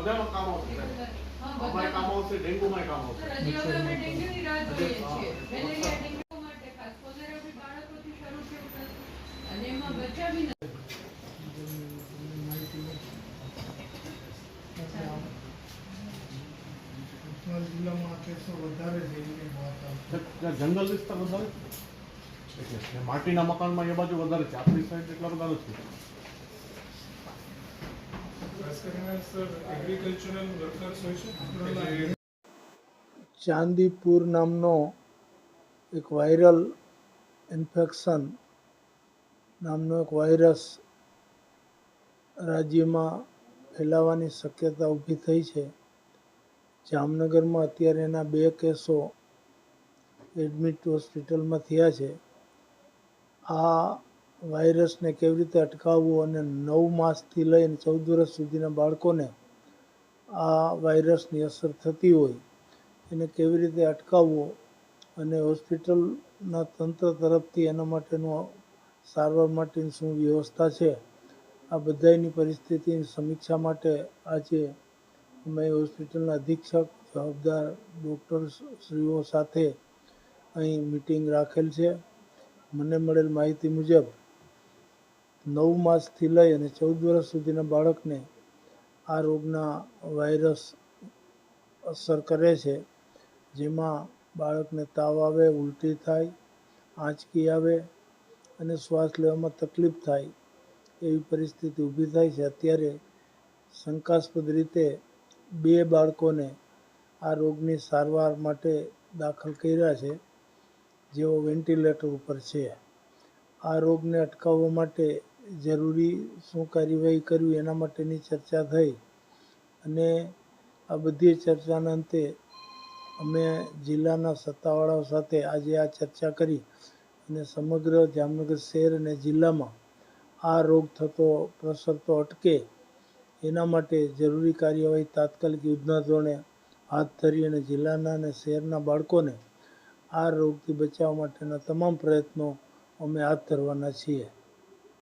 બધામાં કામ આવશે આમાંય કામ આવશે ડેન્ગ્યુમાંય કામ આવશે જંગલ વિસ્તાર વધારે માટીના મકાનમાં એ બાજુ વધારે છે. આપણી સાઈડ એટલા બધા નથી ચાંદીપુર નામનો એક વાયરલ ઇન્ફેક્શન નામનો એક વાયરસ રાજ્યમાં ફેલાવાની શક્યતા ઊભી થઈ છે. જામનગરમાં અત્યારે એના બે કેસો એડમિટ હોસ્પિટલમાં થયા છે. આ વાયરસને કેવી રીતે અટકાવવું અને નવ માસથી લઈને ચૌદ વર્ષ સુધીના બાળકોને આ વાયરસની અસર થતી હોય, એને કેવી રીતે અટકાવવો અને હોસ્પિટલના તંત્ર તરફથી એના માટેનું સારવાર માટેની શું વ્યવસ્થા છે, આ બધાયની પરિસ્થિતિની સમીક્ષા માટે આજે અમે હોસ્પિટલના અધિક્ષક, જવાબદાર ડૉક્ટર શ્રીઓ સાથે અહીં મિટિંગ રાખેલ છે. મને મળેલ માહિતી મુજબ નવ માસથી લઈ અને ચૌદ વર્ષ સુધીના બાળકને આ રોગના વાયરસ અસર કરે છે, જેમાં બાળકને તાવ આવે, ઉલટી થાય, આંચકી આવે અને શ્વાસ લેવામાં તકલીફ થાય એવી પરિસ્થિતિ ઊભી થાય છે. અત્યારે શંકાસ્પદ રીતે બે બાળકોને આ રોગની સારવાર માટે દાખલ કર્યા છે, જેઓ વેન્ટિલેટર ઉપર છે. આ રોગને અટકાવવા માટે જરૂરી શું કાર્યવાહી કરવી એના માટેની ચર્ચા થઈ. અને આ બધી ચર્ચાના અંતે અમે જિલ્લાના સત્તાવાળાઓ સાથે આજે આ ચર્ચા કરી અને સમગ્ર જામનગર શહેર અને જિલ્લામાં આ રોગ થતો, પ્રસરતો અટકે એના માટે જરૂરી કાર્યવાહી તાત્કાલિક યુદ્ધના ધોરણે હાથ ધરી અને જિલ્લાના અને શહેરના બાળકોને આ રોગથી બચાવવા માટેના તમામ પ્રયત્નો અમે હાથ ધરવાના છીએ.